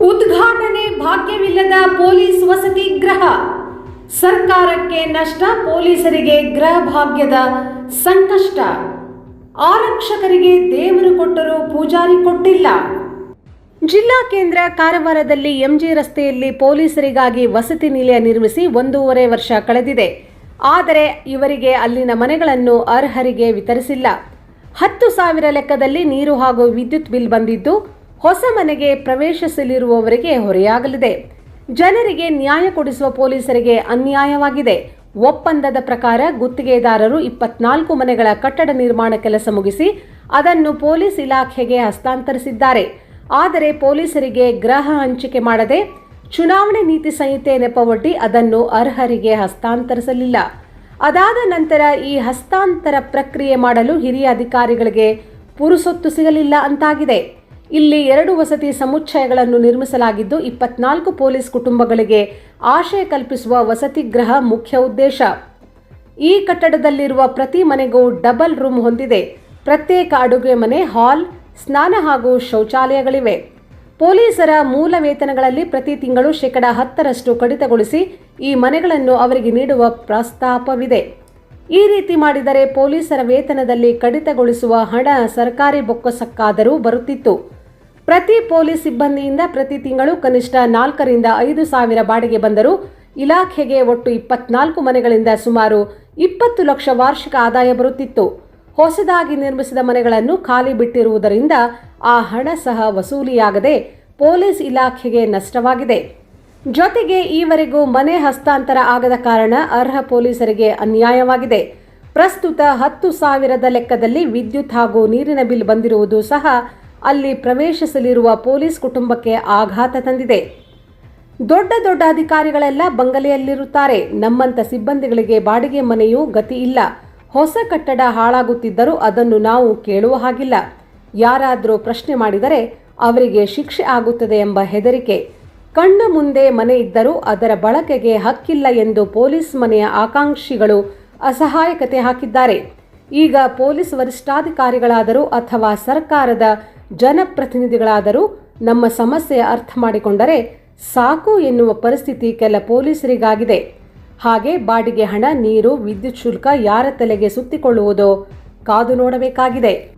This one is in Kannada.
ಉದ್ಘಾಟನೆ ಭಾಗ್ಯವಿಲ್ಲದ ಪೊಲೀಸ್ ವಸತಿ ಗೃಹ. ಸರ್ಕಾರಕ್ಕೆ ನಷ್ಟ, ಪೊಲೀಸರಿಗೆ ಗೃಹ ಭಾಗ್ಯದ ಸಂಕಷ್ಟ. ಆರಕ್ಷಕರಿಗೆ ದೇವರು ಕೊಟ್ಟರೂ ಪೂಜಾರಿ ಕೊಟ್ಟಿಲ್ಲ. ಜಿಲ್ಲಾ ಕೇಂದ್ರ ಕಾರವಾರದಲ್ಲಿ ಎಂಜಿ ರಸ್ತೆಯಲ್ಲಿ ಪೊಲೀಸರಿಗಾಗಿ ವಸತಿ ನಿಲಯ ನಿರ್ಮಿಸಿ ಒಂದೂವರೆ ವರ್ಷ ಕಳೆದಿದೆ. ಆದರೆ ಇವರಿಗೆ ಅಲ್ಲಿನ ಮನೆಗಳನ್ನು ಅರ್ಹರಿಗೆ ವಿತರಿಸಿಲ್ಲ. ಹತ್ತು ಸಾವಿರ ಲೆಕ್ಕದಲ್ಲಿ ನೀರು ಹಾಗೂ ವಿದ್ಯುತ್ ಬಿಲ್ ಬಂದಿದ್ದು ಹೊಸ ಮನೆಗೆ ಪ್ರವೇಶಿಸಲಿರುವವರಿಗೆ ಹೊರೆಯಾಗಲಿದೆ. ಜನರಿಗೆ ನ್ಯಾಯ ಕೊಡಿಸುವ ಪೊಲೀಸರಿಗೆ ಅನ್ಯಾಯವಾಗಿದೆ. ಒಪ್ಪಂದದ ಪ್ರಕಾರ ಗುತ್ತಿಗೆದಾರರು ಇಪ್ಪತ್ನಾಲ್ಕು ಮನೆಗಳ ಕಟ್ಟಡ ನಿರ್ಮಾಣ ಕೆಲಸ ಮುಗಿಸಿ ಅದನ್ನು ಪೊಲೀಸ್ ಇಲಾಖೆಗೆ ಹಸ್ತಾಂತರಿಸಿದ್ದಾರೆ. ಆದರೆ ಪೊಲೀಸರಿಗೆ ಗ್ರಹ ಹಂಚಿಕೆ ಮಾಡದೆ ಚುನಾವಣೆ ನೀತಿ ಸಂಹಿತೆ ನೆಪವೊಡ್ಡಿ ಅದನ್ನು ಅರ್ಹರಿಗೆ ಹಸ್ತಾಂತರಿಸಲಿಲ್ಲ. ಅದಾದ ನಂತರ ಈ ಹಸ್ತಾಂತರ ಪ್ರಕ್ರಿಯೆ ಮಾಡಲು ಹಿರಿಯ ಅಧಿಕಾರಿಗಳಿಗೆ ಪುರುಸೊತ್ತು ಸಿಗಲಿಲ್ಲ ಅಂತಾಗಿದೆ. ಇಲ್ಲಿ ಎರಡು ವಸತಿ ಸಮುಚ್ಚಯಗಳನ್ನು ನಿರ್ಮಿಸಲಾಗಿದ್ದು ಇಪ್ಪತ್ನಾಲ್ಕು ಪೊಲೀಸ್ ಕುಟುಂಬಗಳಿಗೆ ಆಶ್ರಯ ಕಲ್ಪಿಸುವ ವಸತಿ ಗೃಹ ಮುಖ್ಯ ಉದ್ದೇಶ. ಈ ಕಟ್ಟಡದಲ್ಲಿರುವ ಪ್ರತಿ ಮನೆಗೂ ಡಬಲ್ ರೂಮ್ ಹೊಂದಿದೆ. ಪ್ರತ್ಯೇಕ ಅಡುಗೆ ಮನೆ, ಹಾಲ್, ಸ್ನಾನ ಹಾಗೂ ಶೌಚಾಲಯಗಳಿವೆ. ಪೊಲೀಸರ ಮೂಲ ವೇತನಗಳಲ್ಲಿ ಪ್ರತಿ ತಿಂಗಳು ಶೇಕಡ ಹತ್ತರಷ್ಟು ಕಡಿತಗೊಳಿಸಿ ಈ ಮನೆಗಳನ್ನು ಅವರಿಗೆ ನೀಡುವ ಪ್ರಸ್ತಾಪವಿದೆ. ಈ ರೀತಿ ಮಾಡಿದರೆ ಪೊಲೀಸರ ವೇತನದಲ್ಲಿ ಕಡಿತಗೊಳಿಸುವ ಹಣ ಸರ್ಕಾರಿ ಬೊಕ್ಕಸಕ್ಕಾದರೂ ಬರುತ್ತಿತ್ತು. ಪ್ರತಿ ಪೊಲೀಸ್ ಸಿಬ್ಬಂದಿಯಿಂದ ಪ್ರತಿ ತಿಂಗಳು ಕನಿಷ್ಠ ನಾಲ್ಕರಿಂದ ಐದು ಸಾವಿರ ಬಾಡಿಗೆ ಬಂದರೂ ಇಲಾಖೆಗೆ ಒಟ್ಟು ಇಪ್ಪತ್ನಾಲ್ಕು ಮನೆಗಳಿಂದ ಸುಮಾರು ಇಪ್ಪತ್ತು ಲಕ್ಷ ವಾರ್ಷಿಕ ಆದಾಯ ಬರುತ್ತಿತ್ತು. ಹೊಸದಾಗಿ ನಿರ್ಮಿಸಿದ ಮನೆಗಳನ್ನು ಖಾಲಿ ಬಿಟ್ಟಿರುವುದರಿಂದ ಆ ಹಣ ಸಹ ವಸೂಲಿಯಾಗದೆ ಪೊಲೀಸ್ ಇಲಾಖೆಗೆ ನಷ್ಟವಾಗಿದೆ. ಜೊತೆಗೆ ಈವರೆಗೂ ಮನೆ ಹಸ್ತಾಂತರ ಆಗದ ಕಾರಣ ಅರ್ಹ ಪೊಲೀಸರಿಗೆ ಅನ್ಯಾಯವಾಗಿದೆ. ಪ್ರಸ್ತುತ ಹತ್ತು ಸಾವಿರದ ಲೆಕ್ಕದಲ್ಲಿ ವಿದ್ಯುತ್ ಹಾಗೂ ನೀರಿನ ಬಿಲ್ ಬಂದಿರುವುದು ಸಹ ಅಲ್ಲಿ ಪ್ರವೇಶಿಸಲಿರುವ ಪೊಲೀಸ್ ಕುಟುಂಬಕ್ಕೆ ಆಘಾತ ತಂದಿದೆ. ದೊಡ್ಡ ದೊಡ್ಡ ಅಧಿಕಾರಿಗಳೆಲ್ಲ ಬಂಗಲೆಯಲ್ಲಿರುತ್ತಾರೆ. ನಮ್ಮಂಥ ಸಿಬ್ಬಂದಿಗಳಿಗೆ ಬಾಡಿಗೆ ಮನೆಯೂ ಗತಿ ಇಲ್ಲ. ಹೊಸ ಕಟ್ಟಡ ಹಾಳಾಗುತ್ತಿದ್ದರೂ ಅದನ್ನು ನಾವು ಕೇಳುವ ಹಾಗಿಲ್ಲ. ಯಾರಾದರೂ ಪ್ರಶ್ನೆ ಮಾಡಿದರೆ ಅವರಿಗೆ ಶಿಕ್ಷೆ ಆಗುತ್ತದೆ ಎಂಬ ಹೆದರಿಕೆ. ಕಣ್ಣ ಮುಂದೆ ಮನೆ ಇದ್ದರೂ ಅದರ ಬಳಕೆಗೆ ಹಕ್ಕಿಲ್ಲ ಎಂದು ಪೊಲೀಸ್ ಮನೆಯ ಆಕಾಂಕ್ಷಿಗಳು ಅಸಹಾಯಕತೆ ಹಾಕಿದ್ದಾರೆ. ಈಗ ಪೊಲೀಸ್ ವರಿಷ್ಠಾಧಿಕಾರಿಗಳಾದರೂ ಅಥವಾ ಸರ್ಕಾರದ ಜನಪ್ರತಿನಿಧಿಗಳಾದರೂ ನಮ್ಮ ಸಮಸ್ಯೆ ಅರ್ಥ ಮಾಡಿಕೊಂಡರೆ ಸಾಕು ಎನ್ನುವ ಪರಿಸ್ಥಿತಿ ಕೆಲ ಪೊಲೀಸರಿಗಾಗಿದೆ. ಹಾಗೆ ಬಾಡಿಗೆ ಹಣ, ನೀರು, ವಿದ್ಯುತ್ ಶುಲ್ಕ ಯಾರ ತಲೆಗೆ ಸುತ್ತಿಕೊಳ್ಳುವುದೋ ಕಾದು ನೋಡಬೇಕಾಗಿದೆ.